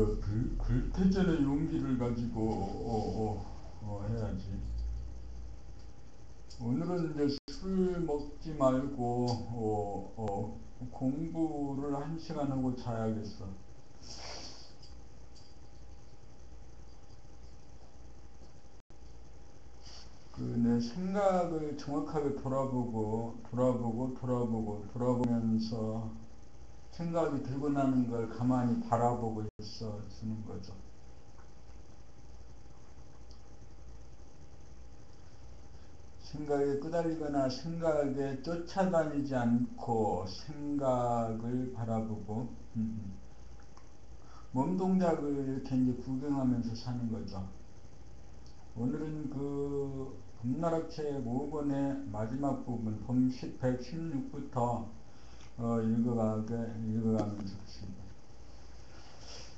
그 불, 불태전의 용기를 가지고 어, 어, 어, 해야지. 오늘은 이제 술 먹지 말고 어, 어, 공부를 한 시간 하고 자야겠어. 그내 생각을 정확하게 돌아보고 돌아보고 돌아보고 돌아보면서 생각이 들고 나는 걸 가만히 바라보고 있어 주는 거죠. 생각에 끄달리거나 생각에 쫓아다니지 않고 생각을 바라보고 음. 몸 동작을 이렇게 이제 구경하면서 사는 거죠. 오늘은 그 범나라책 5권의 마지막 부분 봄 116부터 어, 읽어가게 읽어가면서.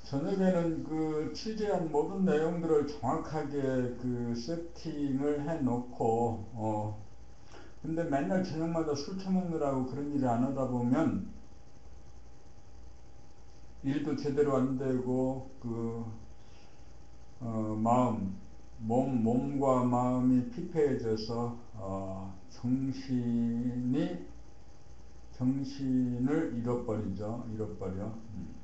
저녁에는 그 취재한 모든 내용들을 정확하게 그 세팅을 해 놓고 어 근데 맨날 저녁마다 술 처먹느라고 그런 일을 안 하다 보면 일도 제대로 안 되고 그 어, 마음 몸 몸과 마음이 피폐해져서 어, 정신이 정신을 잃어버리죠 잃어버려. 음.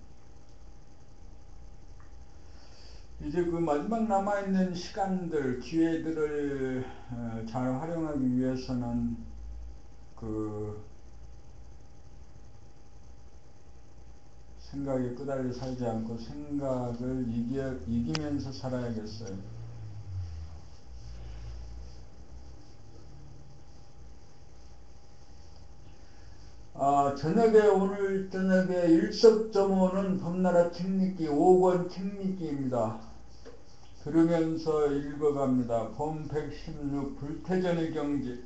이제 그 마지막 남아있는 시간들, 기회들을 어, 잘 활용하기 위해서는 그 생각에 끄달려 살지 않고 생각을 이기, 이기면서 살아야겠어요. 아, 저녁에 오늘 저녁에 일석점오는 범나라 책리기 5권 책리기입니다. 들으면서 읽어갑니다. 봄116 불태전의 경지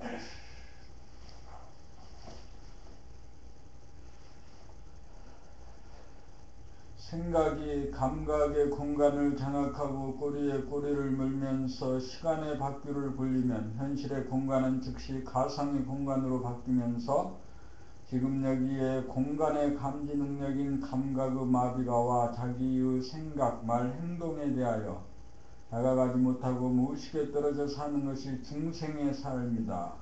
생각이 감각의 공간을 장악하고 꼬리에 꼬리를 물면서 시간의 바퀴를 굴리면 현실의 공간은 즉시 가상의 공간으로 바뀌면서 지금 여기에 공간의 감지 능력인 감각의 마비가 와 자기의 생각, 말, 행동에 대하여 다가가지 못하고 무의식에 떨어져 사는 것이 중생의 삶이다.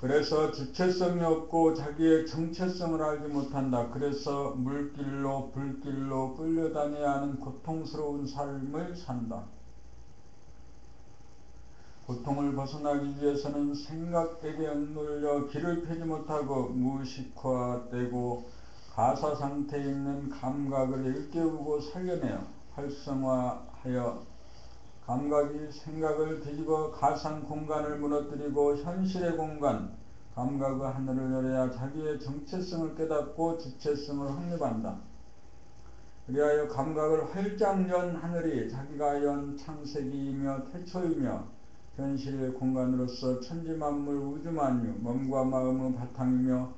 그래서 주체성이 없고 자기의 정체성을 알지 못한다. 그래서 물길로 불길로 끌려다녀야 하는 고통스러운 삶을 산다. 고통을 벗어나기 위해서는 생각에게 억눌려 길을 펴지 못하고 무의식화되고 가사 상태에 있는 감각을 일깨우고 살려내어 활성화 하여 감각이 생각을 뒤집어 가상 공간을 무너뜨리고 현실의 공간, 감각의 하늘을 열어야 자기의 정체성을 깨닫고 주체성을 확립한다. 그리하여 감각을 활짝 연 하늘이 자기가 연 창세기이며 태초이며 현실의 공간으로서 천지만물 우주만유 몸과 마음의 바탕이며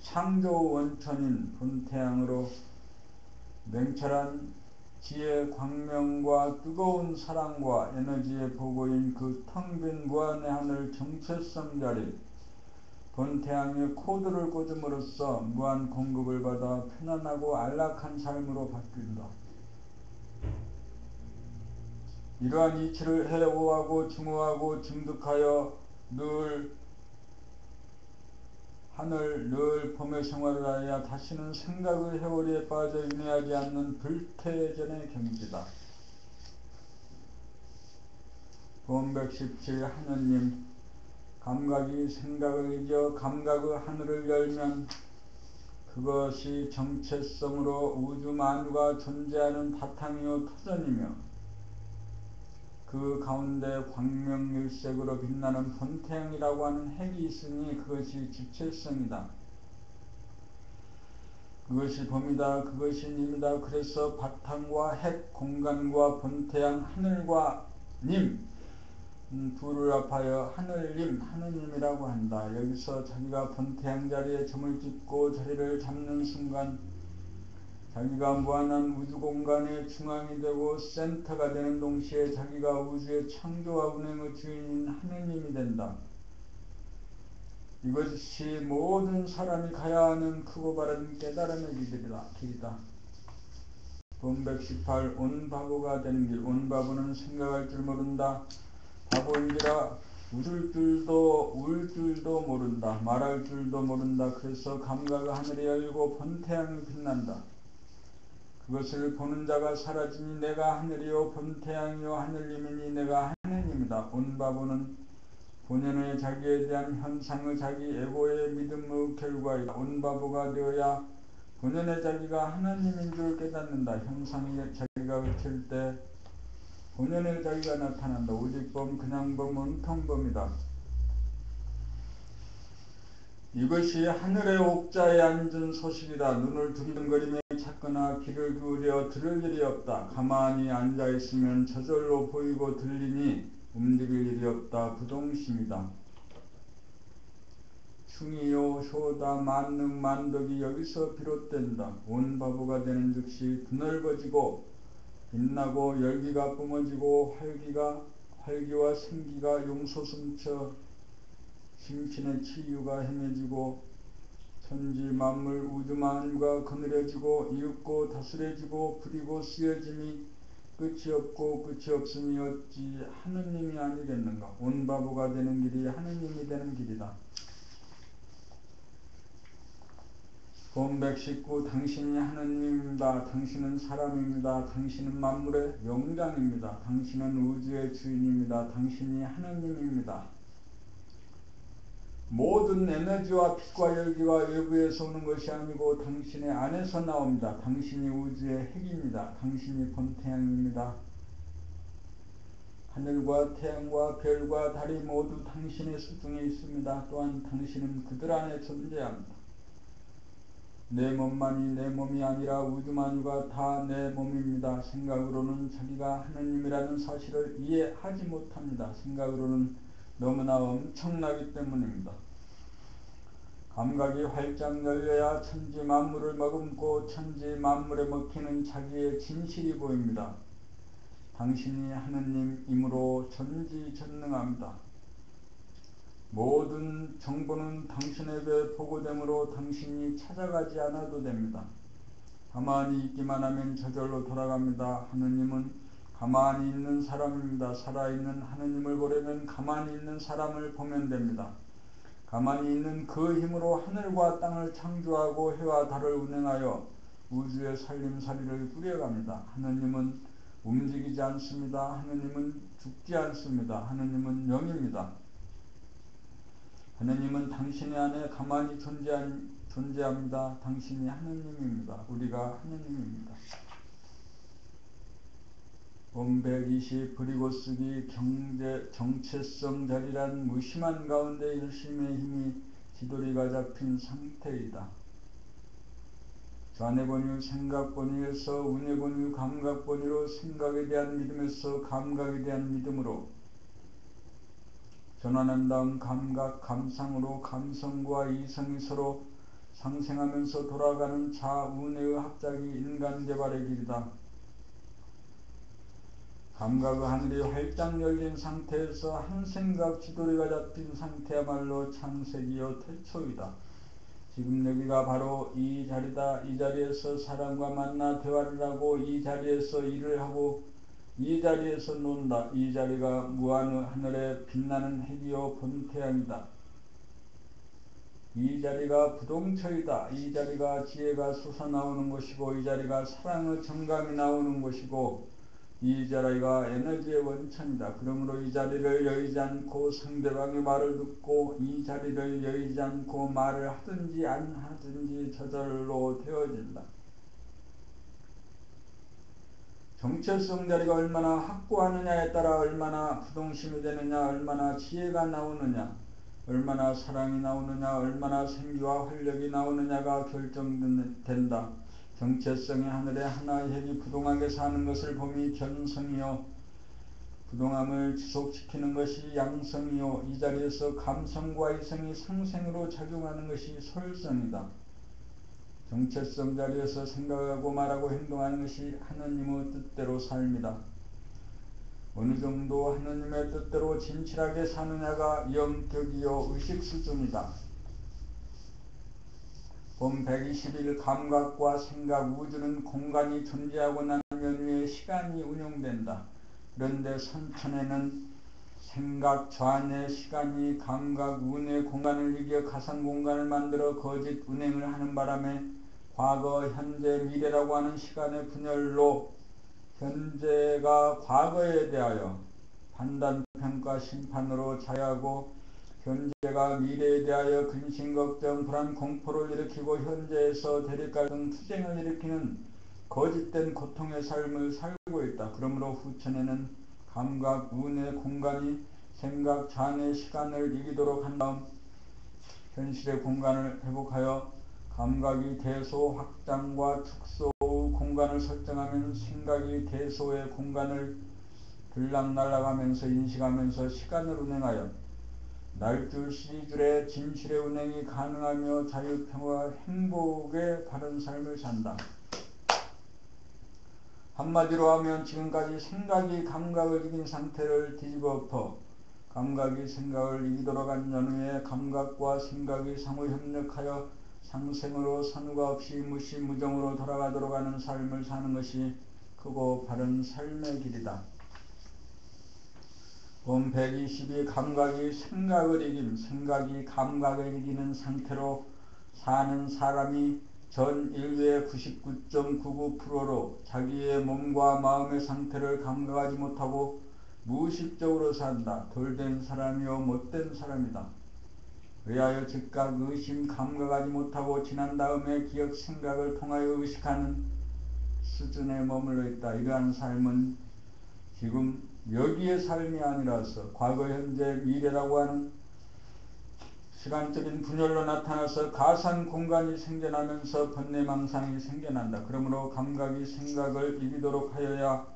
창조 원천인 본태양으로 냉철한 지혜 광명과 뜨거운 사랑과 에너지의 보고인 그 텅 빈 무한의 하늘 정체성 자리 본 태양의 코드를 꽂음으로써 무한 공급을 받아 편안하고 안락한 삶으로 바뀐다. 이러한 이치를 해오하고 증오하고 증득하여 늘 하늘 늘 봄의 생활을 하여 다시는 생각의 회오리에 빠져 인해하지 않는 불태전의 경지다. 봄 117 하느님 감각이 생각을 이겨 감각의 하늘을 열면 그것이 정체성으로 우주 만유가 존재하는 바탕이요 터전이며 그 가운데 광명일색으로 빛나는 본태양이라고 하는 핵이 있으니 그것이 주체성이다. 그것이 봄이다. 그것이 님이다. 그래서 바탕과 핵, 공간과 본태양, 하늘과 님 음, 둘을 합하여 하늘님, 하느님이라고 한다. 여기서 자기가 본태양 자리에 점을 찍고 자리를 잡는 순간 자기가 무한한 우주 공간의 중앙이 되고 센터가 되는 동시에 자기가 우주의 창조와 운행의 주인인 하느님이 된다. 이것이 모든 사람이 가야 하는 크고 바른 깨달음의 길이다. 길이다. 본백18 온 바보가 되는 길. 온 바보는 생각할 줄 모른다. 바보인지라 웃을 줄도 울 줄도 모른다. 말할 줄도 모른다. 그래서 감각의 하늘이 열고 본태양이 빛난다. 그것을 보는 자가 사라지니 내가 하늘이요 본 태양이요 하늘님이니 내가 하느님이다. 온 바보는 본연의 자기에 대한 현상의 자기 에고의 믿음의 결과이다. 온 바보가 되어야 본연의 자기가 하나님인 줄 깨닫는다. 현상이 자기가 그칠 때 본연의 자기가 나타난다. 오직 범, 그냥범, 은통범이다. 이것이 하늘의 옥자에 앉은 소식이다. 눈을 두리번거리며 찾거나 귀를 기울여 들을 일이 없다. 가만히 앉아 있으면 저절로 보이고 들리니 움직일 일이 없다. 부동심이다. 충이요 효다 만능 만덕이 여기서 비롯된다. 온 바보가 되는 즉시 드넓어지고 빛나고 열기가 뿜어지고 활기가 활기와 생기가 용솟음쳐 심신의 치유가 헤매지고 천지 만물 우주 만유가 거느려지고 이윽고 다스려지고 부리고 쓰여짐이 끝이 없고 끝이 없음이 어찌 하느님이 아니겠는가 온 바보가 되는 길이 하느님이 되는 길이다. 본 119 당신이 하느님입니다. 당신은 사람입니다. 당신은 만물의 영장입니다. 당신은 우주의 주인입니다. 당신이 하느님입니다. 모든 에너지와 빛과 열기가 외부에서 오는 것이 아니고 당신의 안에서 나옵니다. 당신이 우주의 핵입니다. 당신이 본태양입니다. 하늘과 태양과 별과 달이 모두 당신의 수중에 있습니다. 또한 당신은 그들 안에 존재합니다. 내 몸만이 내 몸이 아니라 우주만유가 다내 몸입니다. 생각으로는 자기가 하느님이라는 사실을 이해하지 못합니다. 생각으로는 너무나 엄청나기 때문입니다. 감각이 활짝 열려야 천지 만물을 머금고 천지 만물에 먹히는 자기의 진실이 보입니다. 당신이 하느님이므로 전지전능합니다. 모든 정보는 당신에게 보고되므로 당신이 찾아가지 않아도 됩니다. 가만히 있기만 하면 저절로 돌아갑니다. 하느님은 가만히 있는 사람입니다. 살아있는 하느님을 보려면 가만히 있는 사람을 보면 됩니다. 가만히 있는 그 힘으로 하늘과 땅을 창조하고 해와 달을 운행하여 우주의 살림살이를 꾸려갑니다. 하느님은 움직이지 않습니다. 하느님은 죽지 않습니다. 하느님은 영입니다. 하느님은 당신의 안에 가만히 존재한, 존재합니다. 당신이 하느님입니다. 우리가 하느님입니다. 본120 그리고 쓰기 경제 정체성 자리란 무심한 가운데 열심의 힘이 지도리가 잡힌 상태이다. 좌뇌본유 생각본유에서 우뇌본유 감각본유로 생각에 대한 믿음에서 감각에 대한 믿음으로 전환한 다음 감각, 감상으로 감성과 이성이 서로 상생하면서 돌아가는 자운의 합작이 인간 개발의 길이다. 감각의 하늘이 활짝 열린 상태에서 한 생각 지도리가 잡힌 상태야말로 창세기요 태초이다. 지금 여기가 바로 이 자리다. 이 자리에서 사람과 만나 대화를 하고 이 자리에서 일을 하고 이 자리에서 논다. 이 자리가 무한 하늘에 빛나는 핵이요 본태양이다. 이 자리가 부동처이다. 이 자리가 지혜가 솟아나오는 곳이고 이 자리가 사랑의 정감이 나오는 곳이고 이 자리가 에너지의 원천이다. 그러므로 이 자리를 여의지 않고 상대방의 말을 듣고 이 자리를 여의지 않고 말을 하든지 안 하든지 저절로 되어진다. 정체성 자리가 얼마나 확고하느냐에 따라 얼마나 부동심이 되느냐, 얼마나 지혜가 나오느냐, 얼마나 사랑이 나오느냐, 얼마나 생기와 활력이 나오느냐가 결정된다. 정체성의 하늘에 하나의 핵이 부동하게 사는 것을 봄이 견성이요. 부동함을 지속시키는 것이 양성이요. 이 자리에서 감성과 이성이 상생으로 작용하는 것이 솔성이다. 정체성 자리에서 생각하고 말하고 행동하는 것이 하느님의 뜻대로 삶이다. 어느 정도 하느님의 뜻대로 진실하게 사느냐가 영격이요 의식 수준이다. 본121 감각과 생각 우주는 공간이 존재하고 난 연후에 시간이 운용된다. 그런데 선천에는 생각 좌뇌 시간이 감각 우뇌 공간을 이겨 가상 공간을 만들어 거짓 운행을 하는 바람에 과거, 현재, 미래라고 하는 시간의 분열로 현재가 과거에 대하여 판단, 평가, 심판으로 자유하고 현재가 미래에 대하여 근심, 걱정, 불안, 공포를 일으키고 현재에서 대립갈등, 투쟁을 일으키는 거짓된 고통의 삶을 살고 있다. 그러므로 후천에는 감각, 운의 공간이 생각, 장의 시간을 이기도록 한 다음 현실의 공간을 회복하여 감각이 대소, 확장과 축소의 공간을 설정하면 생각이 대소의 공간을 들락날락하면서 인식하면서 시간을 운행하여 날줄 시줄의 진실의 운행이 가능하며 자유 평화 행복의 바른 삶을 산다. 한마디로 하면 지금까지 생각이 감각을 이긴 상태를 뒤집어 엎어 감각이 생각을 이기도록 한 연후에 감각과 생각이 상호 협력하여 상생으로 선우가 없이 무시무정으로 돌아가도록 하는 삶을 사는 것이 크고 바른 삶의 길이다. 본 122 감각이 생각을 이김, 생각이 감각을 이기는 상태로 사는 사람이 전 인류의 99.99%로 자기의 몸과 마음의 상태를 감각하지 못하고 무의식적으로 산다. 돌된 사람이요 못된 사람이다. 의하여 즉각 의심 감각하지 못하고 지난 다음에 기억 생각을 통하여 의식하는 수준에 머물러 있다. 이러한 삶은 지금 여기의 삶이 아니라서 과거, 현재, 미래라고 하는 시간적인 분열로 나타나서 가상 공간이 생겨나면서 번뇌망상이 생겨난다. 그러므로 감각이 생각을 이기도록 하여야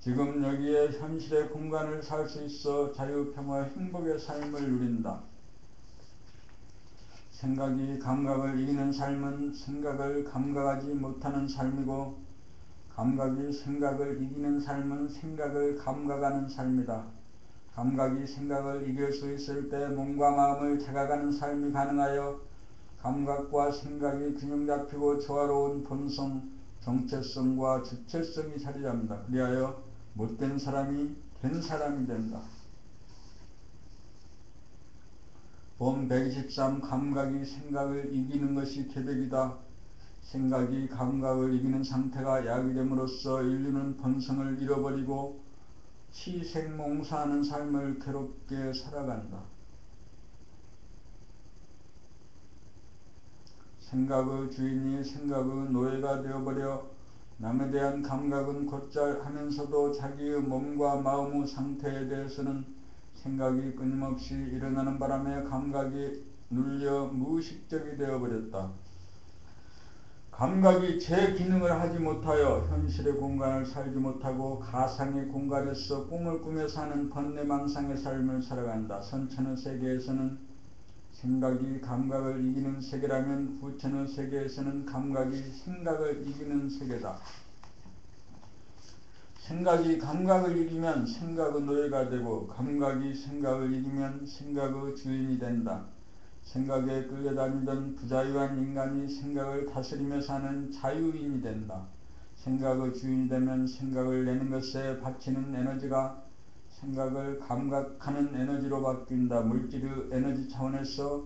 지금 여기에 현실의 공간을 살 수 있어 자유, 평화, 행복의 삶을 누린다. 생각이 감각을 이기는 삶은 생각을 감각하지 못하는 삶이고 감각이 생각을 이기는 삶은 생각을 감각하는 삶이다. 감각이 생각을 이길 수 있을 때 몸과 마음을 자각하는 삶이 가능하여 감각과 생각이 균형 잡히고 조화로운 본성, 정체성과 주체성이 자리 잡는다. 그리하여 못된 사람이 된 사람이 된다. 본123 감각이 생각을 이기는 것이 계백이다. 생각이 감각을 이기는 상태가 약이 됨으로써 인류는 본성을 잃어버리고 치생몽사하는 삶을 괴롭게 살아간다. 생각의 주인이 생각의 노예가 되어버려 남에 대한 감각은 곧잘 하면서도 자기의 몸과 마음의 상태에 대해서는 생각이 끊임없이 일어나는 바람에 감각이 눌려 무의식적이 되어버렸다. 감각이 제 기능을 하지 못하여 현실의 공간을 살지 못하고 가상의 공간에서 꿈을 꾸며 사는 번뇌망상의 삶을 살아간다. 선천의 세계에서는 생각이 감각을 이기는 세계라면 후천의 세계에서는 감각이 생각을 이기는 세계다. 생각이 감각을 이기면 생각의 노예가 되고 감각이 생각을 이기면 생각의 주인이 된다. 생각에 끌려다니던 부자유한 인간이 생각을 다스리며 사는 자유인이 된다. 생각의 주인이 되면 생각을 내는 것에 바치는 에너지가 생각을 감각하는 에너지로 바뀐다. 물질의 에너지 차원에서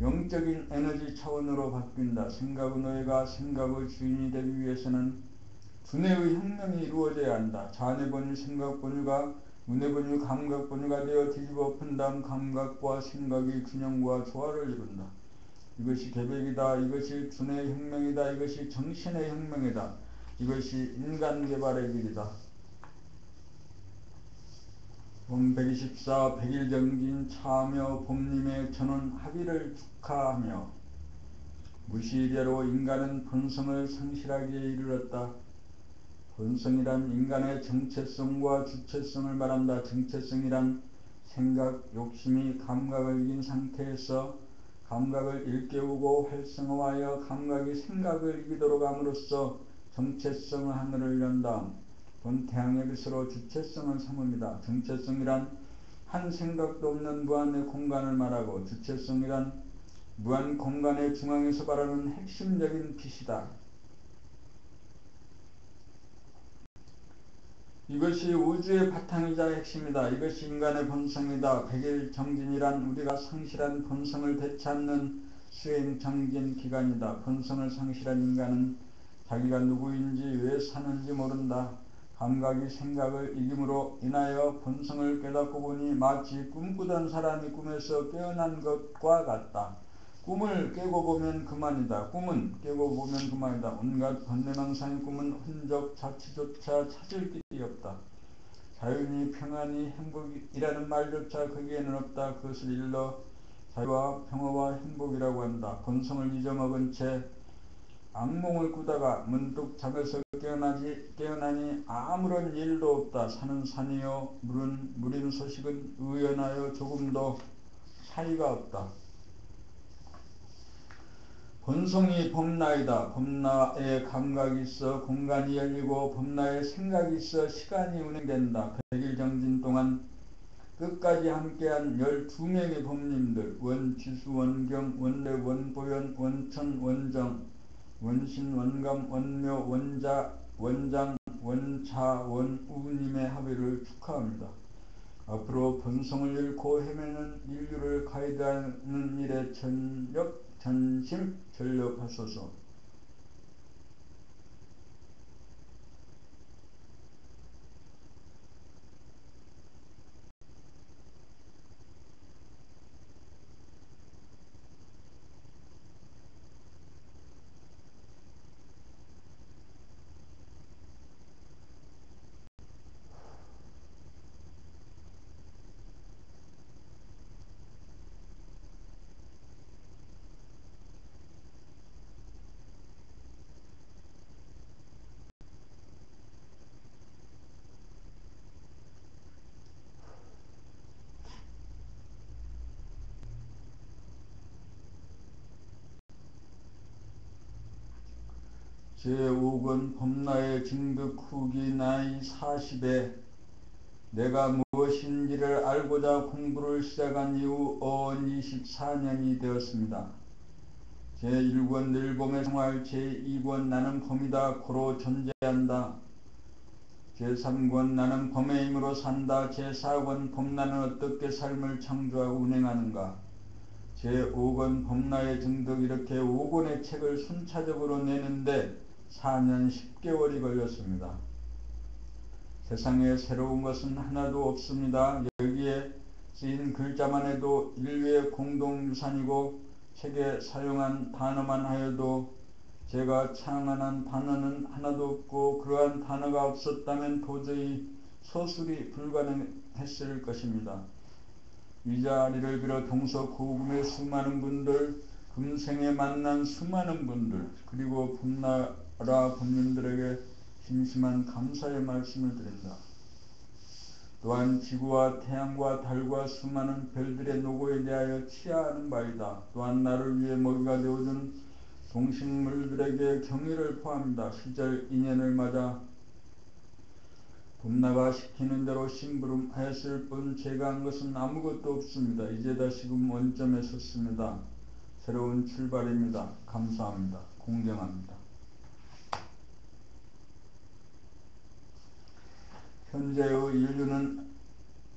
영적인 에너지 차원으로 바뀐다. 생각의 노예가 생각의 주인이 되기 위해서는 두뇌의 혁명이 이루어져야 한다. 자뇌 본유, 생각 본유가 문의 본유, 감각 본유가 되어 뒤집어 엎은 다음 감각과 생각이 균형과 조화를 이룬다. 이것이 계백이다. 이것이 두뇌 혁명이다. 이것이 정신의 혁명이다. 이것이 인간 개발의 길이다. 봄 124, 백일 정진 차하며 봄님의 전원 합의를 축하하며 무시대로 인간은 본성을 성실하게 이르렀다. 본성이란 인간의 정체성과 주체성을 말한다. 정체성이란 생각, 욕심이 감각을 이긴 상태에서 감각을 일깨우고 활성화하여 감각이 생각을 이기도록 함으로써 정체성의 하늘을 연다. 본 태양의 빛으로 주체성을 삼습니다. 정체성이란 한 생각도 없는 무한의 공간을 말하고 주체성이란 무한 공간의 중앙에서 바라는 핵심적인 빛이다. 이것이 우주의 바탕이자 핵심이다. 이것이 인간의 본성이다. 백일 정진이란 우리가 상실한 본성을 되찾는 수행 정진 기간이다. 본성을 상실한 인간은 자기가 누구인지 왜 사는지 모른다. 감각이 생각을 이김으로 인하여 본성을 깨닫고 보니 마치 꿈꾸던 사람이 꿈에서 깨어난 것과 같다. 꿈을 깨고 보면 그만이다. 꿈은 깨고 보면 그만이다. 온갖 번뇌망상의 꿈은 흔적 자체조차 찾을 길이 없다. 자연히 평안이 행복이라는 말조차 거기에는 없다. 그것을 일러 자유와 평화와 행복이라고 한다. 본성을 잊어먹은 채 악몽을 꾸다가 문득 잠에서 깨어나지, 깨어나니 아무런 일도 없다. 산은 산이요 물은 물인 소식은 의연하여 조금도 차이가 없다. 본성이 범나이다. 범나에 감각이 있어 공간이 열리고 범나에 생각이 있어 시간이 운행된다. 백일 정진 동안 끝까지 함께한 열두 명의 법님들 원지수, 원경, 원래, 원보현, 원천, 원정, 원신, 원감, 원묘, 원자, 원장, 원차, 원우님의 합의를 축하합니다. 앞으로 본성을 잃고 헤매는 인류를 가이드하는 일에 전력 전심 전력하소서. 제5권 범나의 징득 후기 나이 40에 내가 무엇인지를 알고자 공부를 시작한 이후 어언 24년이 되었습니다. 제1권 늘봄의 생활 제2권 나는 범이다 고로 존재한다. 제3권 나는 범의 힘으로 산다. 제4권 범나는 어떻게 삶을 창조하고 운행하는가. 제5권 범나의 증득 이렇게 5권의 책을 순차적으로 내는데 4년 10개월이 걸렸습니다. 세상에 새로운 것은 하나도 없습니다. 여기에 쓰인 글자만 해도 인류의 공동유산이고 책에 사용한 단어만 하여도 제가 창안한 단어는 하나도 없고 그러한 단어가 없었다면 도저히 소술이 불가능했을 것입니다. 이 자리를 빌어 동서 고금의 수많은 분들, 금생에 만난 수많은 분들, 그리고 분나 라 본님들에게 심심한 감사의 말씀을 드린다. 또한 지구와 태양과 달과 수많은 별들의 노고에 대하여 치하하는 바이다. 또한 나를 위해 먹이가 되어준 동식물들에게 경의를 포함합니다. 시절 인연을 맞아 봄나가 시키는 대로 심부름하였을 뿐 제가 한 것은 아무것도 없습니다. 이제 다시금 원점에 섰습니다. 새로운 출발입니다. 감사합니다. 공경합니다. 현재의 인류는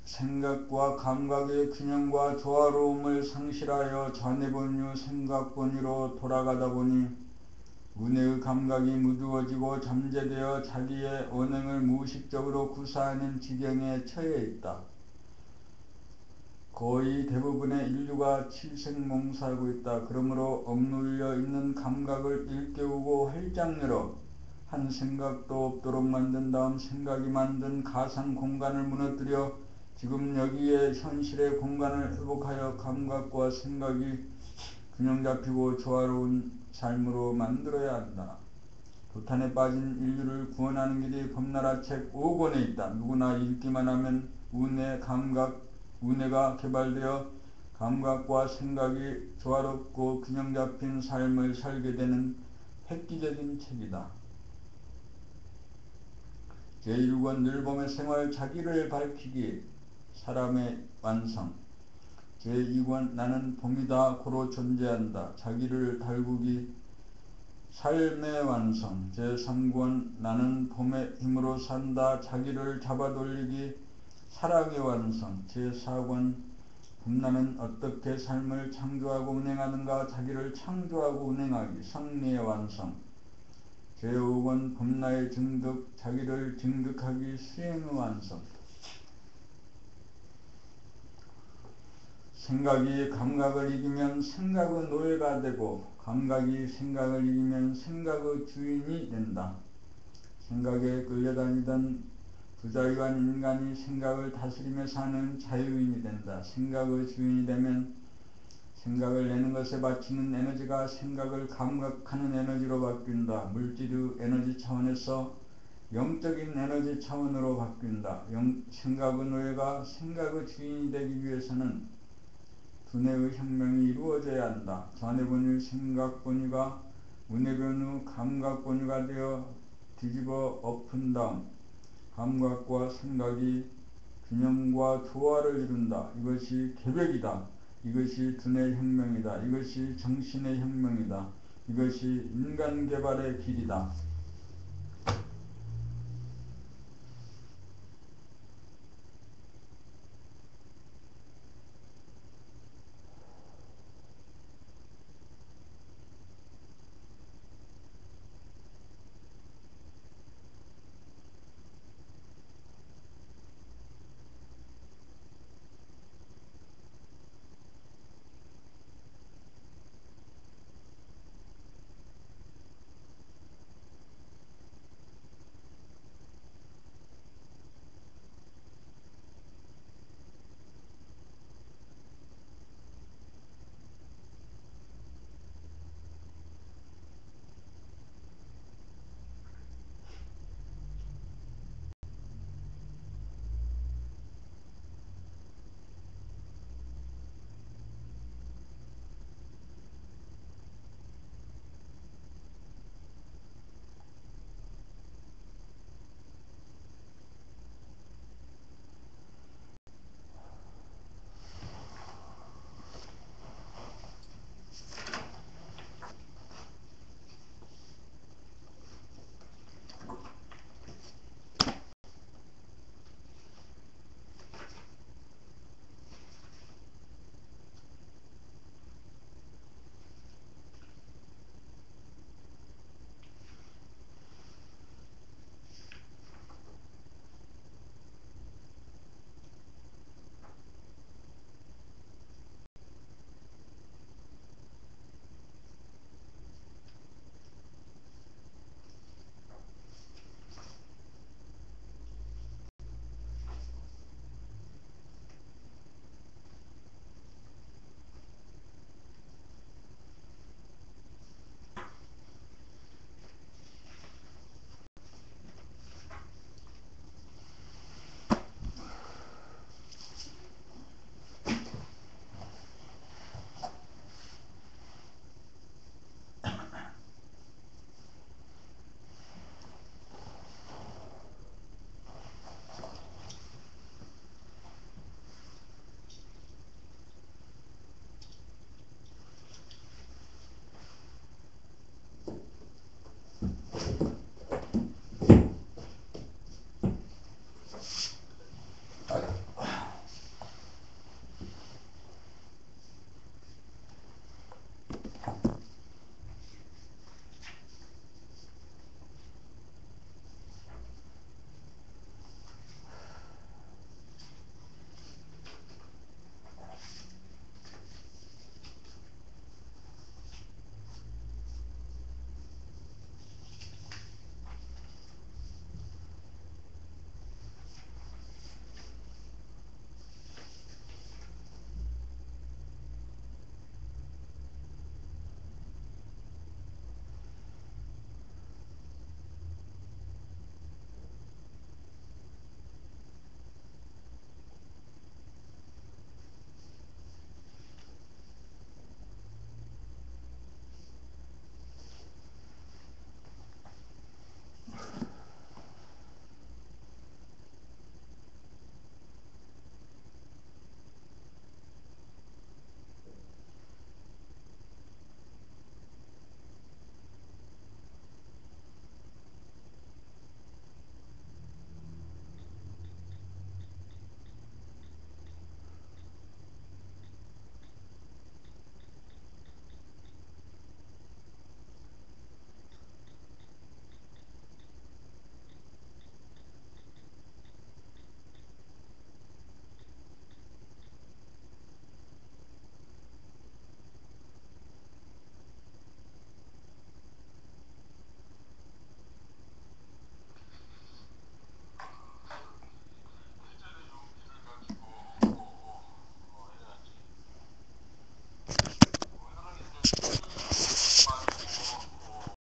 생각과 감각의 균형과 조화로움을 상실하여 좌뇌본유 생각본유로 돌아가다 보니 운해의 감각이 무두어지고 잠재되어 자기의 언행을 무의식적으로 구사하는 지경에 처해 있다. 거의 대부분의 인류가 칠생몽사하고 있다. 그러므로 억눌려 있는 감각을 일깨우고 활짝 열어 한 생각도 없도록 만든 다음 생각이 만든 가상 공간을 무너뜨려 지금 여기에 현실의 공간을 회복하여 감각과 생각이 균형 잡히고 조화로운 삶으로 만들어야 한다. 도탄에 빠진 인류를 구원하는 길이 범나라 책 5권에 있다. 누구나 읽기만 하면 운해 감각, 운해가 개발되어 감각과 생각이 조화롭고 균형 잡힌 삶을 살게 되는 획기적인 책이다. 제1권 늘봄의 생활 자기를 밝히기 사람의 완성 제2권 나는 봄이다 고로 존재한다. 자기를 달구기 삶의 완성 제3권 나는 봄의 힘으로 산다. 자기를 잡아돌리기 사랑의 완성 제4권 봄나는 어떻게 삶을 창조하고 운행하는가 자기를 창조하고 운행하기 성리의 완성 제5권 봄나의 증득 자기를 증득하기 수행의 완성 생각이 감각을 이기면 생각의 노예가 되고 감각이 생각을 이기면 생각의 주인이 된다. 생각에 끌려다니던 부자유한 인간이 생각을 다스리며 사는 자유인이 된다. 생각의 주인이 되면 생각을 내는 것에 바치는 에너지가 생각을 감각하는 에너지로 바뀐다. 물질의 에너지 차원에서 영적인 에너지 차원으로 바뀐다. 영, 생각의 노예가 생각의 주인이 되기 위해서는 두뇌의 혁명이 이루어져야 한다. 좌뇌본유 생각본유가 우뇌변유 감각본유가 되어 뒤집어 엎은 다음 감각과 생각이 균형과 조화를 이룬다. 이것이 계획이다. 이것이 두뇌 혁명이다. 이것이 정신의 혁명이다. 이것이 인간 개발의 길이다.